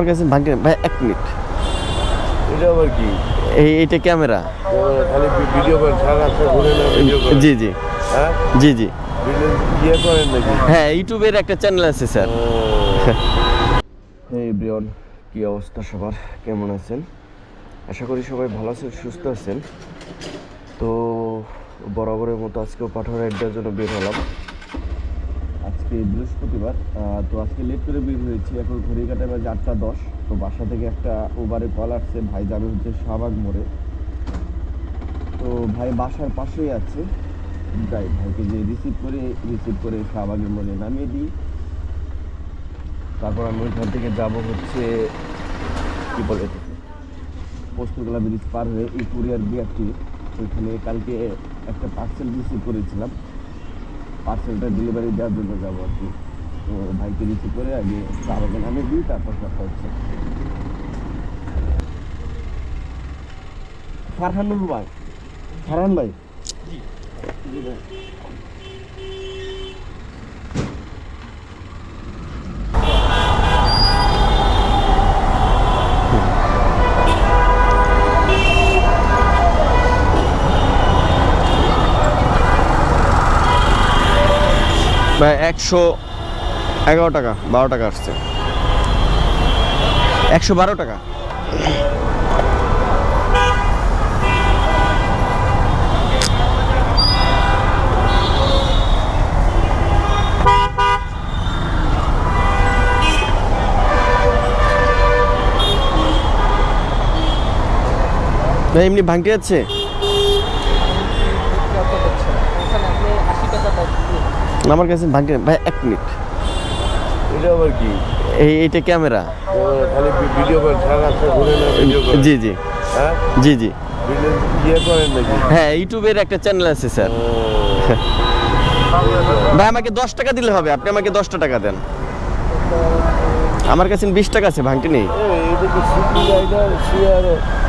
আমার কাছে ভাগ্য ভাই এক মিনিট। এটা আবার কি? এই এইটা ক্যামেরা। খালি ভিডিও করেন সারা রাস্তা ঘুরে না ভিডিও করেন জি জি। হ্যাঁ? জি জি। ইয়ে করেন নাকি? হ্যাঁ ইউটিউবের একটা চ্যানেল আছে স্যার। হে ব্রিয়ন কি অবস্থা সবার? কেমন আছেন? আশা করি সবাই ভালো আছেন সুস্থ আছেন। তো বরাবরের মতো আজকেও পাঠার রাইডটার জন্য বের হলাম। আজকে বৃহস্পতিবার তো আজকে লেট করে বের হয়েছি। এখন ঘড়ি কাটায় বাজে আটটা দশ। তো বাসা থেকে একটা ওভারে কল আসছে। ভাই যাবে হচ্ছে শাহবাগ মোড়ে। তো ভাই বাসার পাশেই আছে। যাই ভাইকে যে রিসিভ করে রিসিভ করে শাহবাগের মোড়ে নামিয়ে দিই। তারপর আমি ওইখান থেকে যাব হচ্ছে কি বলে পোস্তকলা ব্রিজ পার হয়ে এই কুরিয়ার বিআরটি, ওইখানে কালকে একটা পার্সেল রিসিভ করেছিলাম। পার্সেলটা ডেলিভারি দেওয়ার জন্য যাব আর কি। তো ভাইকে রিসিভ করে আগে শাহবাগে নামে দিই তারপর কথা হচ্ছে। ফারহানুল ভাই। ফারহান ভাই? জি ভাই। ভাই একশো এগারো টাকা বারো টাকা আসছে। একশো বারো টাকা। এমনি ভাঙতে যাচ্ছে? আমার কাছে ভাঙতে ভাই এক মিনিট। এটা আবার কি? এই এইটা ক্যামেরা। খালি ভিডিও করেন সারা ঘুরে না ভিডিও করেন জি জি। হ্যাঁ? জি জি। ইয়ে করেন নাকি? হ্যাঁ ইউটিউবের একটা চ্যানেল আছে স্যার। ভাই আমাকে দশ টাকা দিলে হবে। আপনি আমাকে দশটা টাকা দেন। আমার কাছে বিশ টাকা আছে ভাঙটি নেই।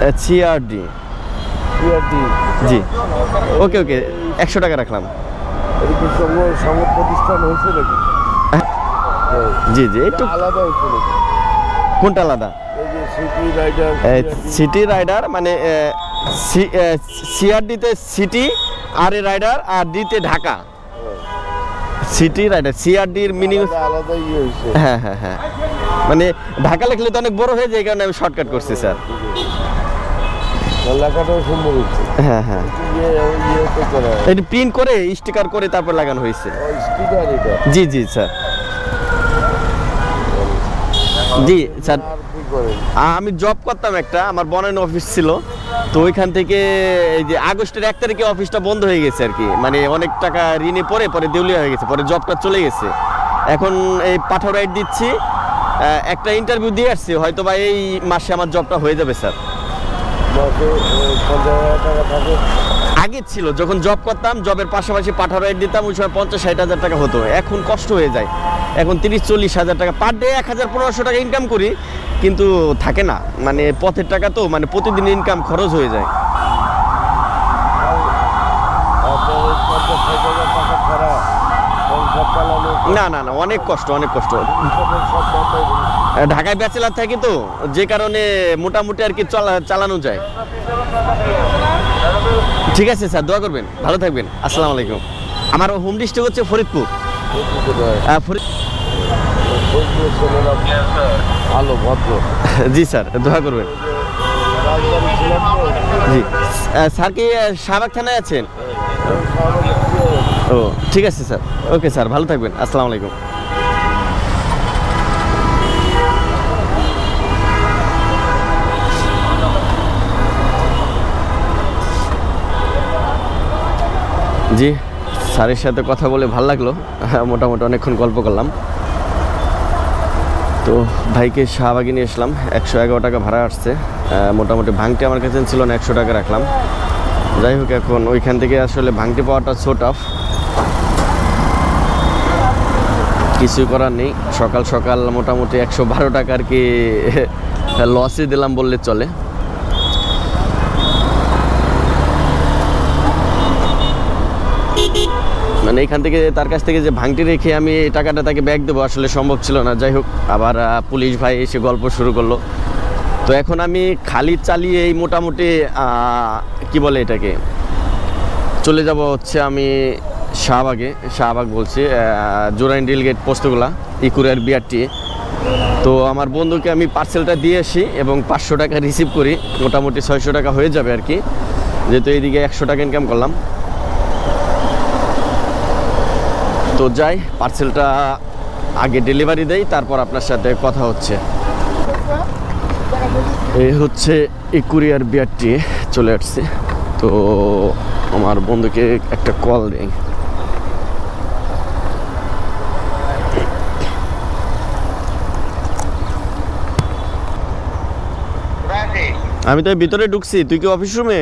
এটা সিআরডি জি। ওকে ওকে একশো টাকা রাখলাম। প্রতিষ্ঠান হয়েছে নাকি? হ্যাঁ। হ্যাঁ। জি জি একটু আলাদা? হয়েছে নাকি কোনটা আলাদা সিটি রাইডার মানে সিআরডিতে সিটি আর এ রাইডার আর ডিতে ঢাকা সিটি রাইডার সিআরডির মিনিং হ্যাঁ হ্যাঁ হ্যাঁ। মানে ঢাকা লিখলে তো অনেক বড় হয়ে যায় এই কারণে আমি শর্টকাট করছি স্যার। লেখাটাও সুন্দর হচ্ছে। হ্যাঁ হ্যাঁ। ইয়ে ইয়ে তো করা। এটি প্রিন্ট করে স্টিকার করে তারপর লাগানো হয়েছে। জি জি স্যার। জি স্যার। আমি জব করতাম একটা আমার বনায়ন অফিস ছিল। তো ওইখান থেকে এই যে আগস্টের এক তারিখে অফিসটা বন্ধ হয়ে গেছে আর কি। মানে অনেক টাকা ঋণে পরে পরে দেউলিয়া হয়ে গেছে পরে জবটা চলে গেছে। এখন এই পাঠাও রাইট দিচ্ছি একটা ইন্টারভিউ দিয়ে আসছি হয়তো বা এই মাসে আমার জবটা হয়ে যাবে স্যার মাসে এ, পঞ্চাশ হাজার টাকা থাকে আগে ছিল যখন জব করতাম জবের পাশাপাশি পাঠা রাইট দিতাম ওই সময় পঞ্চাশ ষাট হাজার টাকা হতো। এখন কষ্ট হয়ে যায়। এখন তিরিশ চল্লিশ হাজার টাকা পার ডে এক হাজার পনেরোশো টাকা ইনকাম করি কিন্তু থাকে না। মানে পথের টাকা তো মানে প্রতিদিন ইনকাম খরচ হয়ে যায়। না না না অনেক কষ্ট অনেক কষ্ট। ঢাকায় ব্যাচেলার থাকি তো যে কারণে মোটামুটি আর কি চলা- চালানো যায়। ঠিক আছে স্যার দোয়া করবেন। ভালো থাকবেন। আসসালামু আলাইকুম। আমার হোম ডিস্ট্রিক্ট হচ্ছে ফরিদপুর। ভালো ভদ্র। জি স্যার দোয়া করবেন। জি। স্যার কি শাহবাগ থানায় আছেন? ও ঠিক আছে স্যার। ওকে স্যার ভালো থাকবেন। আসসালামু আলাইকুম। জি, স্যারের সাথে কথা বলে ভালো লাগল। মোটামুটি অনেকক্ষণ গল্প করলাম। তো ভাইকে শাহবাগে নিয়ে আসলাম, একশো এগারো টাকা ভাড়া আসছে। মোটামুটি ভাঙটি আমার কাছে ছিল না, একশো টাকা রাখলাম। যাই হোক, এখন ওইখান থেকে আসলে ভাঙটি পাওয়াটা ছো টাফ কিছুই করার নেই, সকাল সকাল মোটামুটি একশো বারো টাকা আর কি লসে দিলাম বললে চলে। মানে এখান থেকে তার কাছ থেকে যে ভাঙটি রেখে আমি এই টাকাটা তাকে ব্যাগ দেবো, আসলে সম্ভব ছিল না। যাই হোক, আবার পুলিশ ভাই এসে গল্প শুরু করল। তো এখন আমি খালি চালিয়ে এই মোটামুটি কি বলে এটাকে, চলে যাব হচ্ছে আমি শাহবাগে। শাহবাগ বলছি জোরাইন রেলগেট পোস্তগুলা ইকুরের বিআরটি। তো আমার বন্ধুকে আমি পার্সেলটা দিয়ে আসি এবং পাঁচশো টাকা রিসিভ করি। মোটামুটি ছয়শো টাকা হয়ে যাবে আর কি। যেহেতু এইদিকে একশো টাকা ইনকাম করলাম। তো যাই পার্সেলটা আগে ডেলিভারি দেই তারপর আপনার সাথে কথা হচ্ছে। এই হচ্ছে এই কুরিয়ার বিয়ারটি চলে আসছে। তো আমার বন্ধুকে একটা কল দেই। আমি তো ভিতরে ঢুকছি তুই কি অফিস রুমে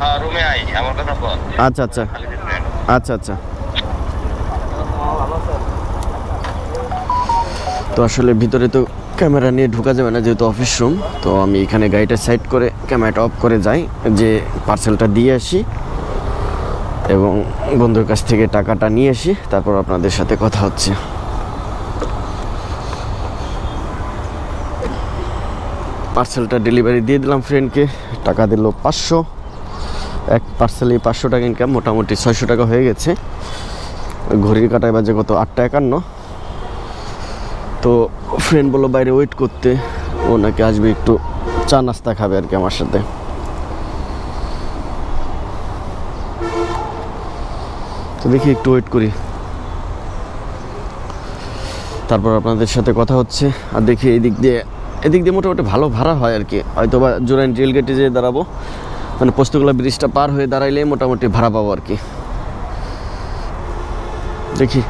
হ্যাঁ রুমে আই আমার কথা বল। আচ্ছা আচ্ছা। আচ্ছা আচ্ছা। তো আসলে ভিতরে তো ক্যামেরা নিয়ে ঢোকা যাবে না যেহেতু অফিস রুম তো আমি এখানে গাড়িটা সাইড করে ক্যামেরাটা অফ করে যাই, যে পার্সেলটা দিয়ে আসি এবং বন্ধুর কাছ থেকে টাকাটা নিয়ে আসি, তারপর আপনাদের সাথে কথা হচ্ছে। পার্সেলটা ডেলিভারি দিয়ে দিলাম ফ্রেন্ডকে টাকা দিল পাঁচশো। এক পার্সেলে পাঁচশো টাকা ইনকাম মোটামুটি ছয়শো টাকা হয়ে গেছে। ঘড়ির কাটায় বাজে কত? আটটা একান্ন। তো ফ্রেন্ড বলল বাইরে ওয়েট করতে, ও নাকি আসবে একটু চা নাস্তা খাবে আর কি আমার সাথে। তো দেখি একটু ওয়েট করি। তারপর আপনাদের সাথে কথা হচ্ছে, আর দেখি এই দিক দিয়ে, এদিক দিয়ে মোটামুটি ভালো ভাড়া হয় আর কি। হয়তো বা জোরাইন রেল গেটে যেয়ে দাঁড়াবো। মানে পোস্তগুলা ব্রিজটা পার হয়ে দাঁড়াইলে মোটামুটি ভাড়া পাবো আর কি। দেখি।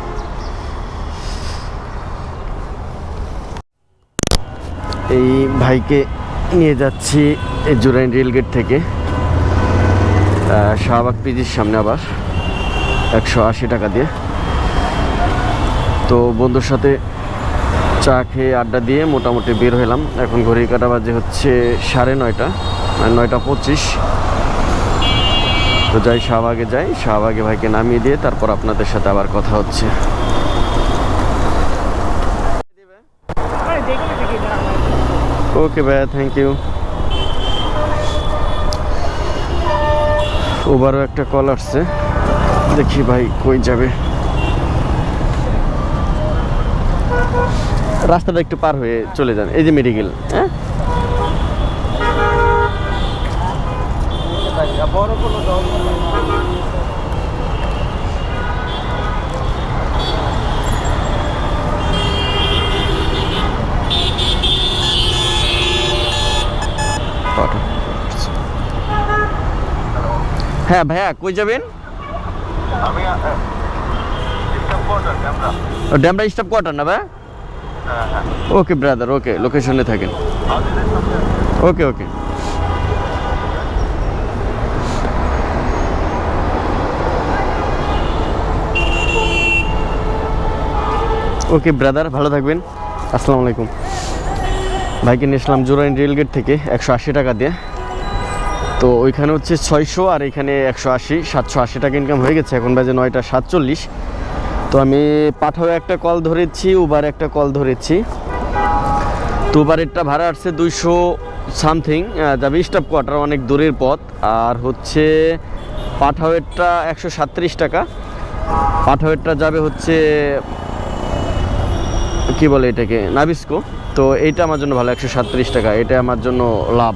এই ভাইকে নিয়ে যাচ্ছি জুরাইন রেলগেট থেকে। শাহবাগ পিজির সামনে আবার একশো আশি টাকা দিয়ে। তো বন্ধুর সাথে চা খেয়ে আড্ডা দিয়ে মোটামুটি বের হলাম এখন ঘড়ি কাটা বাজে হচ্ছে সাড়ে নয়টা আর নয়টা পঁচিশ। তো যাই, শাহবাগে যাই, শাহবাগে ভাইকে নামিয়ে দিয়ে তারপর আপনাদের সাথে আবার কথা হচ্ছে। ওকে ভাইয়া থ্যাংক ইউ ওবারও একটা কল আসছে। দেখি ভাই কই যাবে। রাস্তাটা একটু পার হয়ে চলে যান। এই যে মেডিকেল হ্যাঁ? হ্যাঁ ভাইয়া কই যাবেন? ড্যামরা স্টাফ কোয়ার্টার না ভাই ওকে ব্রাদার ওকে লোকেশনে থাকেন। ওকে ওকে ওকে ব্রাদার ভালো থাকবেন। আসসালামু আলাইকুম। ভাইকে নিয়ে আসলাম জোরাইন রেলগেট থেকে একশো আশি টাকা দিয়ে। তো ওইখানে হচ্ছে ছয়শো আর এখানে একশো আশি, সাতশো আশি টাকা ইনকাম হয়ে গেছে। এখন বাজে নয়টা সাতচল্লিশ। তো আমি পাঠাও একটা কল ধরেছি উবার একটা কল ধরেছি। তো উবারেরটা ভাড়া আসছে দুইশো সামথিং যাবে স্টাফ কোয়ার্টার অনেক দূরের পথ। আর হচ্ছে পাঠাওয়েরটা একশো সাতত্রিশ টাকা। পাঠাওয়েরটা যাবে হচ্ছে, কি বলে এটাকে নাবিস্কো তো এইটা আমার জন্য ভালো, একশো সাতত্রিশ টাকা। এটা আমার জন্য লাভ,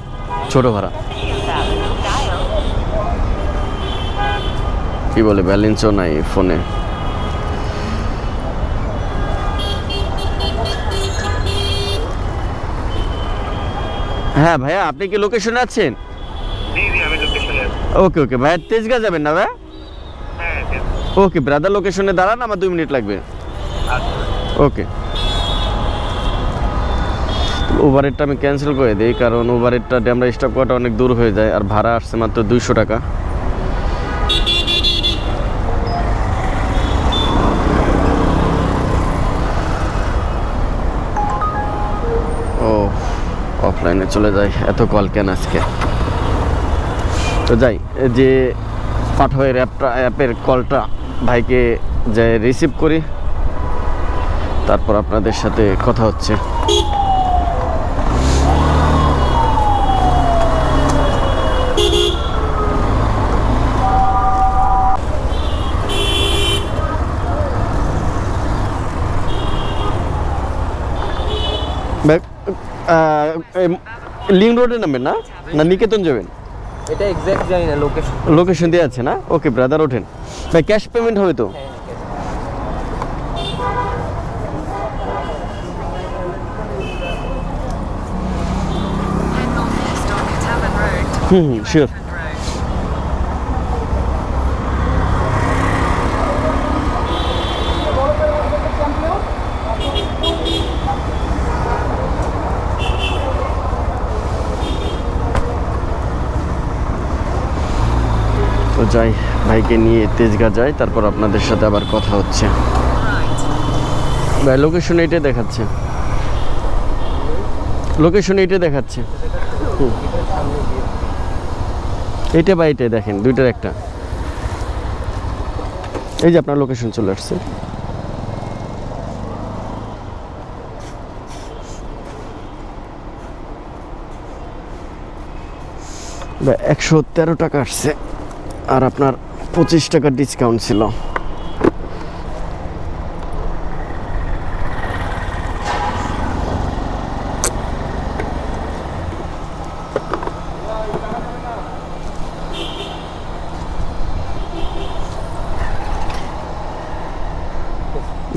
ছোটো ভাড়া। কি বলে ব্যালেন্সও নাই ফোনে। হ্যাঁ ভাইয়া আপনি কি লোকেশনে আছেন? ওকে ওকে। ভাইয়া তেজগা যাবেন না ভাই হ্যাঁ ওকে ব্রাদার লোকেশনে দাঁড়ান আমার দুই মিনিট লাগবে। আচ্ছা। ওকে। উবারেরটা আমি ক্যান্সেল করে দিই কারণ উবারেরটা ড্যামরা স্টপ করাটা অনেক দূর হয়ে যায় আর ভাড়া আসছে মাত্র দুইশো টাকা। অফলাইনে চলে যাই। এত কল কেন আজকে? তো যাই যে পাঠয়ের অ্যাপটা, অ্যাপের কলটা ভাইকে যাই রিসিভ করি, তারপর আপনাদের সাথে কথা হচ্ছে। লিঙ্ক রোডে নামবেন না? না নিকেতন যাবেন? এটা এক্স্যাক্ট জানি না লোকেশন লোকেশন দেওয়া আছে না? ওকে ব্রাদার ওঠেন। ভাই ক্যাশ পেমেন্ট হবে তো? to হুম হুম শিওর যাই, ভাইকে নিয়ে তেজগা যাই, তারপর আপনাদের সাথে আবার কথা হচ্ছে। ভাই লোকেশন এইটাই দেখাচ্ছে। লোকেশন এইটাই দেখাচ্ছে। এইটা বা এইটাই দেখেন, দুইটার একটা। এই যে আপনার লোকেশন চলে আসছে। একশো তেরো টাকা আসছে। আর আপনার পঁচিশ টাকার ডিসকাউন্ট ছিল।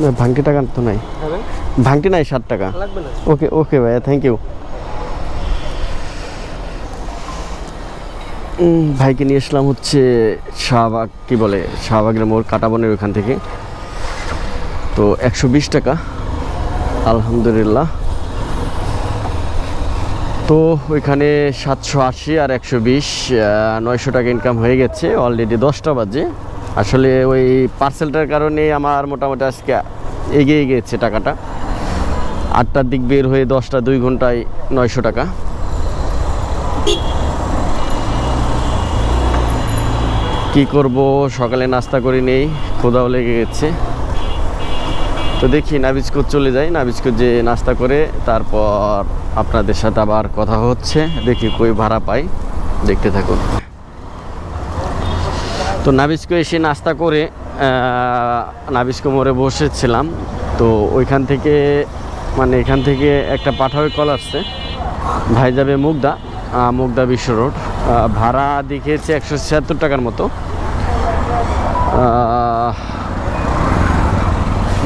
না ভাঙটি টাকা তো নাই। হবে ভাঙটি নাই ষাট টাকা। ওকে ওকে ভাইয়া থ্যাংক ইউ ভাইকে নিয়ে আসলাম হচ্ছে শাহবাগ, কি বলে, শাহবাগের মোড় কাটাবনের ওখান থেকে। তো একশো বিশ টাকা, আলহামদুলিল্লাহ। তো ওইখানে সাতশো আশি আর একশো বিশ নয়শো টাকা ইনকাম হয়ে গেছে অলরেডি দশটা বাজে। আসলে ওই পার্সেলটার কারণে আমার মোটামুটি আজকে এগিয়ে গেছে টাকাটা। আটটার দিক বের হয়ে দশটা দুই ঘন্টায় নয়শো টাকা। কি করব? সকালে নাস্তা করি নেই ক্ষুদাও লেগে গেছে। তো দেখি নাবিজকুদ চলে যাই। নাবিজকুদ যে নাস্তা করে, তারপর আপনাদের সাথে আবার কথা হচ্ছে। দেখি কই ভাড়া পাই। দেখতে থাকুন। তো নাবিস্কো এসে নাস্তা করে নাবিস্কো মোড়ে বসেছিলাম। তো ওইখান থেকে মানে এখান থেকে একটা পাঠাওয়ে কল আসছে। ভাই যাবে মুগদা মুগদা বিশ্ব রোড। ভাড়া দেখিয়েছে একশো ছিয়াত্তর টাকার মতো।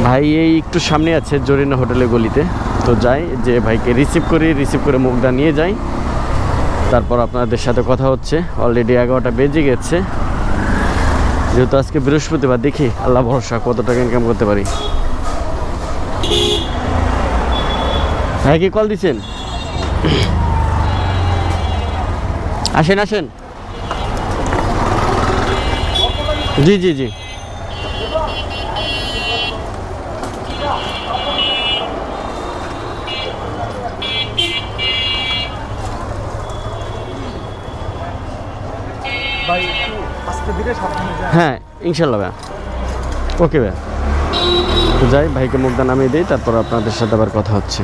ভাই এই একটু সামনে আছে জরিনা হোটেলের গলিতে। তো যাই, যে ভাইকে রিসিভ করি রিসিভ করে মুগদা নিয়ে যাই। তারপর আপনাদের সাথে কথা হচ্ছে। অলরেডি এগারোটা বেজে গেছে। যেহেতু আজকে বৃহস্পতিবার, দেখি আল্লাহ ভরসা কত টাকা ইনকাম করতে পারি। হ্যাঁ কি কল দিচ্ছেন? আসেন আসেন। জি জি জি। ভাই হ্যাঁ ইনশাল্লাহ ভাইয়া। ওকে ভাইয়া। তো যাই ভাইকে মুখটা নামিয়ে দিই তারপর আপনাদের সাথে আবার কথা হচ্ছে।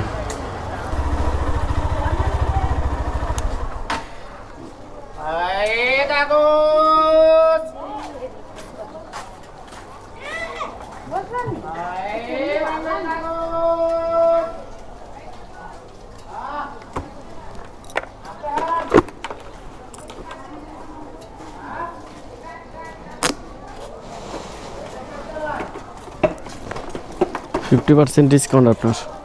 ফিফটি পার্সেন্ট ডিসকাউন্ট আপনার।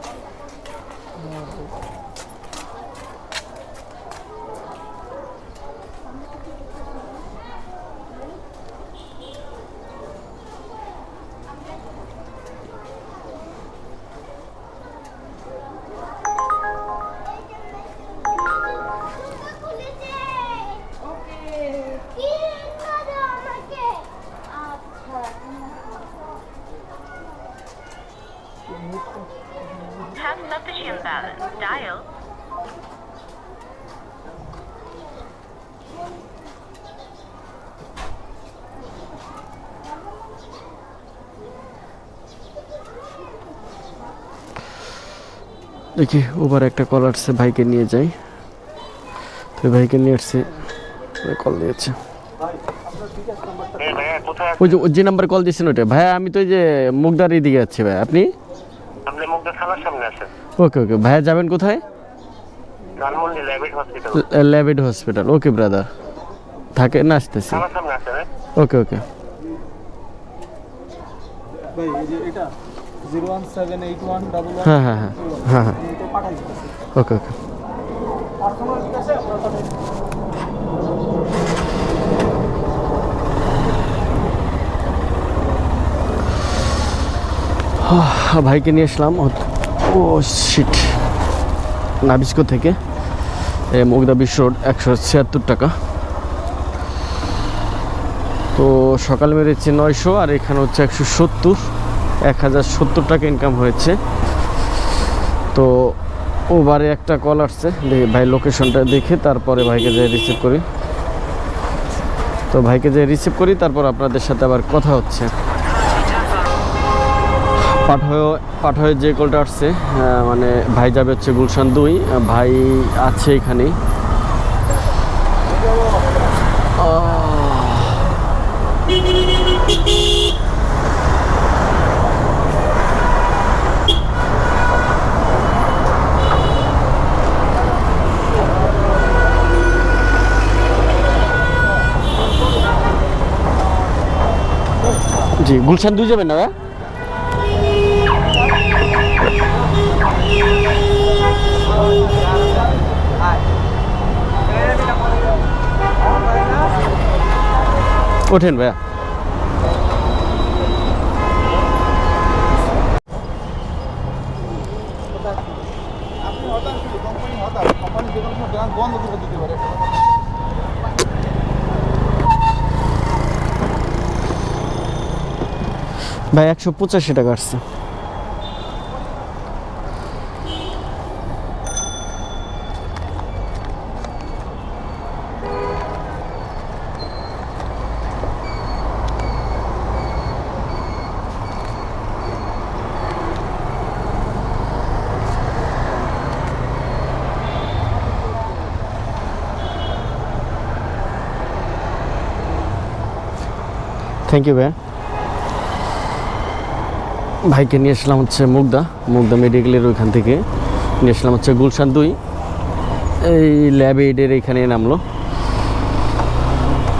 দেখি ওবার একটা কল আসছে ভাইকে নিয়ে যাই। তো এই ভাইকে নিয়ে আসছে কল দিয়েছে ওই যে যে নাম্বার কল দিয়েছেন ওইটা। ভাইয়া আমি তো ওই যে মুগদার দিকে যাচ্ছি ভাই আপনি? আপনি মুগ্ধ থানার সামনে আছেন। ওকে ওকে। ভাইয়া যাবেন কোথায়? ল্যাবিড হসপিটাল ওকে ব্রাদার থাকে না আসতেছি। হ্যাঁ? Okay okay. ভাই এটা। Zero one seven eight one double হ্যাঁ হ্যাঁ হ্যাঁ হ্যাঁ হ্যাঁ। ওকে ওকে। পাঠাই ভাইকে নিয়ে আসলাম। ও শিট নাবিস্কো থেকে মুগদা বিশ্ব রোড একশো ছিয়াত্তর টাকা। তো সকাল মেরেছে নয়শো আর এখানে হচ্ছে একশো সত্তর। এক হাজার সত্তর টাকা ইনকাম হয়েছে। তো ওবারে একটা কল আসছে, দেখি ভাই লোকেশনটা দেখে তারপরে ভাইকে যাই রিসিভ করি। তো ভাইকে যাই রিসিভ করি, তারপর আপনাদের সাথে আবার কথা হচ্ছে। পাঠয় পাঠয় যে কলটা আসছে মানে ভাই যাবে হচ্ছে গুলশান দুই, ভাই আছে এখানে জি গুলশান দুই যাবেন ভাই ওঠেন ভাইয়া। বন্ধ করে দিতে পারে। ভাই একশো পঁচাশি টাকা আসছে। থ্যাংক ইউ ভাইয়া ভাইকে নিয়ে আসলাম হচ্ছে মুগদা মুগদা মেডিকেলের ওইখান থেকে। নিয়ে আসলাম হচ্ছে গুলশান দুই। এই ল্যাব এইডের এইখানে নামলো।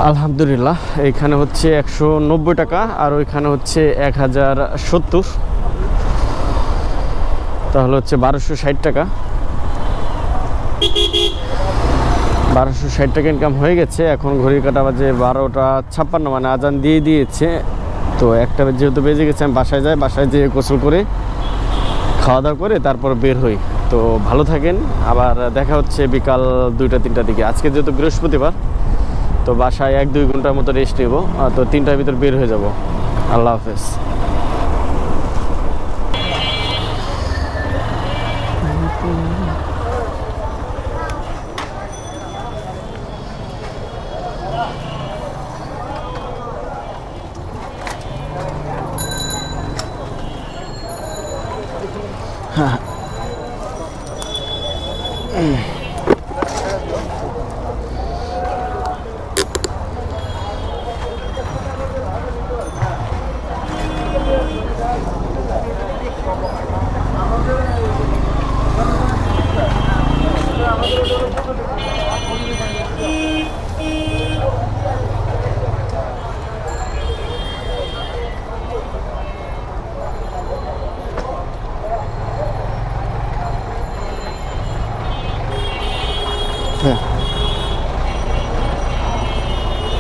আলহামদুলিল্লাহ এইখানে হচ্ছে একশো নব্বই টাকা আর ওইখানে হচ্ছে এক হাজার সত্তর। তাহলে হচ্ছে বারোশো ষাট টাকা। বারোশো ষাট টাকা ইনকাম হয়ে গেছে। এখন ঘড়ি কাটা বাজে বারোটা ছাপ্পান্ন মানে আজান দিয়ে দিয়েছে। তো একটা যেহেতু বেজে গেছে, আমি বাসায় যাই, বাসায় যেয়ে গোসল করে খাওয়া দাওয়া করে তারপর বের হই। তো ভালো থাকেন, আবার দেখা হচ্ছে বিকাল দুইটা, তিনটার দিকে। আজকে যেহেতু বৃহস্পতিবার, তো বাসায় এক দুই ঘণ্টার মতো রেস্ট নেব তো তিনটার ভিতর বের হয়ে যাব। আল্লাহ হাফেজ।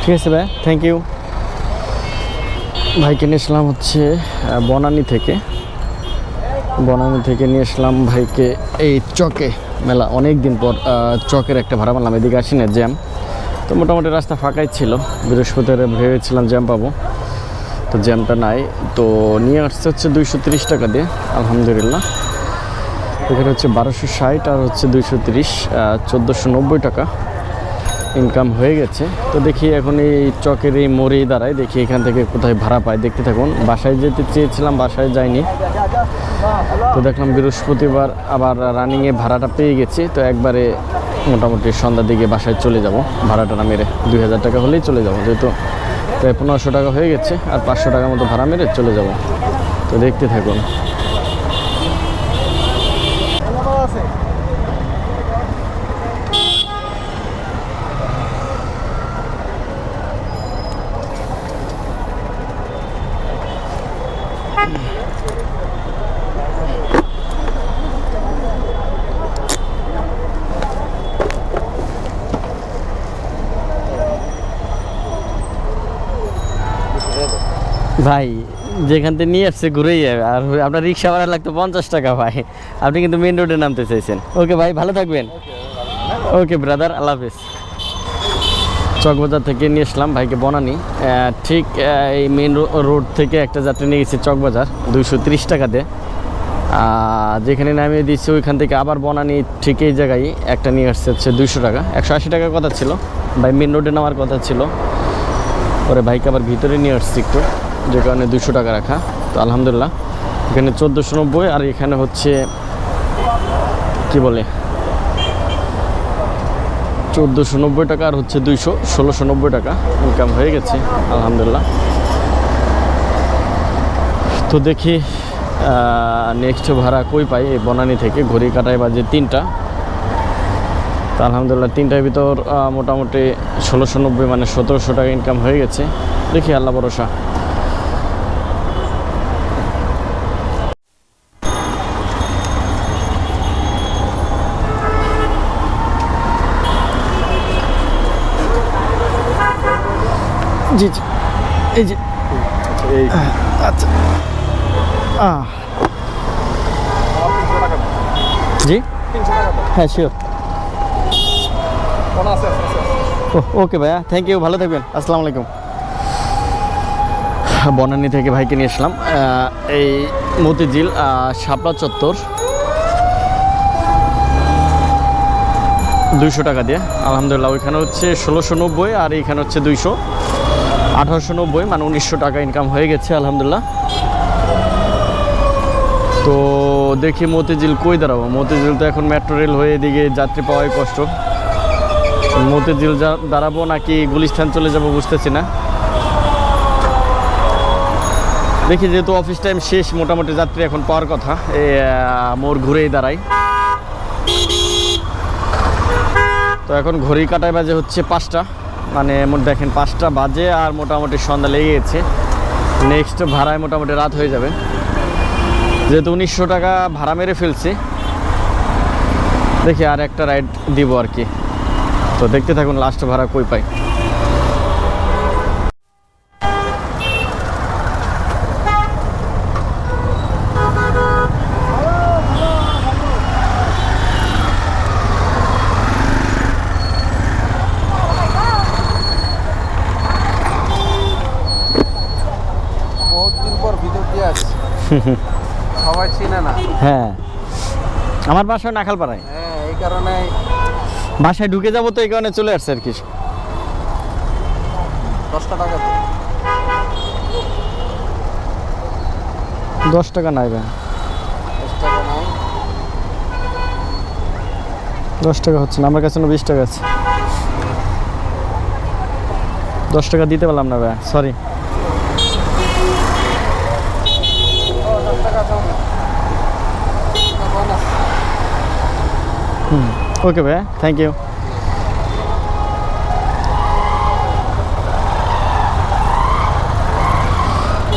ঠিক আছে ভাই থ্যাংক ইউ ভাইকে নিয়ে আসলাম হচ্ছে বনানী থেকে। বনানী থেকে নিয়ে আসলাম ভাইকে এই চকে মেলা। অনেক দিন পর চকের একটা ভাড়া মারলাম, এদিকে আসি না, জ্যাম। তো মোটামুটি রাস্তা ফাঁকাই ছিল, বৃহস্পতিবার ভেবেছিলাম জ্যাম পাবো। তো জ্যামটা নাই। তো নিয়ে আসছে হচ্ছে দুইশো তিরিশ টাকা দিয়ে, আলহামদুলিল্লাহ। এখানে হচ্ছে বারোশো ষাট আর হচ্ছে দুইশো তিরিশ চোদ্দোশো নব্বই টাকা। ইনকাম হয়ে গেছে। তো দেখি এখন এই চকের এই মোড়ে দাঁড়ায় দেখি এখান থেকে কোথায় ভাড়া পাই দেখতে থাকুন, বাসায় যেতে চেয়েছিলাম, বাসায় যাইনি। তো দেখলাম বৃহস্পতিবার আবার রানিংয়ে ভাড়াটা পেয়ে গেছি, তো একবারে মোটামুটি সন্ধ্যার দিকে বাসায় চলে যাব। ভাড়াটা না মেরে দুই হাজার টাকা হলেই চলে যাব, যেহেতু প্রায় পনেরোশো টাকা হয়ে গেছে, আর পাঁচশো টাকার মতো ভাড়া মেরে চলে যাব। তো দেখতে থাকুন। ভাই, যেখান থেকে নিয়ে আসছে ঘুরেই যাবে। আর আপনার রিক্সা ভাড়া লাগতো পঞ্চাশ টাকা, ভাই। আপনি কিন্তু মেন রোডে নামতে চাইছেন। ওকে, ভাই, ভালো থাকবেন। ওকে ব্রাদার আল্লাহ হাফিজ। চকবাজার থেকে নিয়ে আসলাম ভাইকে বনানি। ঠিক এই মেন রোড থেকে একটা যাত্রী নিয়ে গেছি চকবাজার, দুইশো তিরিশ টাকাতে যেখানে নামিয়ে দিচ্ছি ওইখান থেকে আবার বনানি, ঠিক এই জায়গায় একটা নিয়ে আসছে হচ্ছে দুইশো টাকা। একশো আশি টাকার কথা ছিল, ভাই মেন রোডে নামার কথা ছিল। পরে ভাইকে আবার ভিতরে নিয়ে আসছি একটু। যে কারণে দুশো টাকা রাখা। তো আলহামদুলিল্লাহ। এখানে চোদ্দোশো নব্বই, আর এখানে হচ্ছে, কি বলে? চোদ্দোশো নব্বই টাকা, আর হচ্ছে দুইশো, ষোলোশো নব্বই টাকা ইনকাম হয়ে গেছে, আলহামদুলিল্লাহ। তো দেখি নেক্সট ভাড়া কই পাই এই বনানি থেকে, ঘড়ি কাটায় বাজে তিনটা। তো আলহামদুলিল্লাহ, তিনটার ভিতর মোটামুটি ষোলোশো নব্বই মানে সতেরোশো টাকা ইনকাম হয়ে গেছে। দেখি, আল্লাহ ভরসা। জি জি। এই যে। এই। আচ্ছা। জি? হ্যাঁ শিওর ওকে ভাইয়া থ্যাংক ইউ ভালো থাকবেন। আসসালামু আলাইকুম। বনানী থেকে ভাইকে নিয়ে আসলাম আহ, এই মতিঝিল শাপলা চত্বর। দুইশো টাকা দিয়ে। আলহামদুলিল্লাহ ওইখানে হচ্ছে ষোলোশো নব্বই আর এইখানে হচ্ছে দুইশো। আঠারোশো নব্বই মানে উনিশশো টাকা ইনকাম হয়ে গেছে, আলহামদুলিল্লাহ। তো দেখি মতিঝিল কই দাঁড়াবো। মতিঝিল তো এখন মেট্রো রেল হয়ে এদিকে যাত্রী পাওয়াই কষ্ট। মতিঝিল দাঁড়াবো নাকি গুলিস্থান চলে যাব বুঝতেছি না। দেখি যেহেতু অফিস টাইম শেষ, মোটামুটি যাত্রী এখন পাওয়ার কথা, এ মোর ঘুরেই দাঁড়াই। তো এখন ঘড়ি কাটায় বাজে হচ্ছে পাঁচটা। মানে দেখেন পাঁচটা বাজে আর মোটামুটি সন্ধ্যা লেগে গেছে। নেক্সট ভাড়ায় মোটামুটি রাত হয়ে যাবে। যেহেতু উনিশশো টাকা ভাড়া মেরে ফেলছি। দেখি আর একটা রাইড দিব আর কি। তো দেখতে থাকুন লাস্ট ভাড়া কই পাই বহুত দিন পর ভিডিও দিয়ে আসছে সবাই চিনে না। হ্যাঁ। আমার বাসায় নাখালপাড়ায়। হ্যাঁ এই কারণে বাসায় ঢুকে যাব তো এই কারণে চলে আসছে আর কি। দশটা টাকা দশ টাকা নাই ভাই। দশ টাকা হচ্ছে না আমার কাছে বিশ টাকা আছে। দশ টাকা দিতে পারলাম না ভাই সরি ও দশ টাকা দাও না এটা বোনাস। ওকে ভাই থ্যাংক ইউ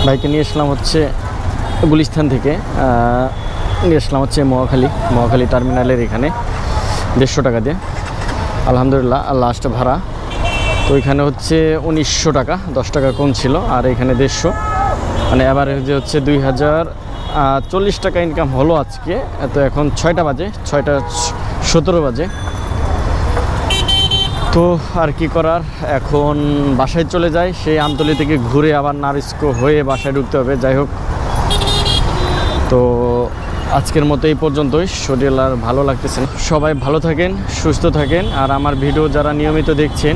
বাইকে নিয়ে এসলাম হচ্ছে গুলিস্তান থেকে নিয়ে আসলাম হচ্ছে মহাখালী। মহাখালী টার্মিনালের এখানে দেড়শো টাকা দিয়ে। আলহামদুলিল্লাহ লাস্ট ভাড়া। তো এখানে হচ্ছে উনিশশো টাকা, দশ টাকা কম ছিল, আর এখানে দেড়শো। মানে অ্যাভারেজে হচ্ছে দুই হাজার চল্লিশ টাকা ইনকাম হলো আজকে, তো এখন ছয়টা বাজে, ছয়টা সতেরো বাজে। তো আর কি করার? এখন বাসায় চলে যাই। সেই আমতলি থেকে ঘুরে আবার নারিস্কো হয়ে বাসায় ঢুকতে হবে। যাই হোক। তো আজকের মতো এই পর্যন্তই। শরীর আর ভালো লাগতেছে সবাই ভালো থাকেন, সুস্থ থাকেন। আর আমার ভিডিও যারা নিয়মিত দেখছেন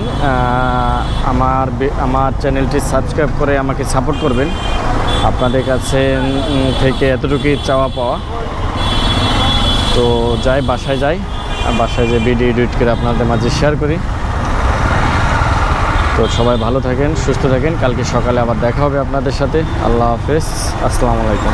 আমার আমার চ্যানেলটি সাবস্ক্রাইব করে আমাকে সাপোর্ট করবেন। আপনাদের কাছে থেকে এতটুকুই চাওয়া পাওয়া। তো যাই, বাসায় যাই। বাসায় যে ভিডিও এডিট করে আপনাদের মাঝে শেয়ার করি। তো সবাই ভালো থাকেন, সুস্থ থাকেন। কালকে সকালে আবার দেখা হবে আপনাদের সাথে। আল্লাহ হাফেজ। আসসালামু আলাইকুম।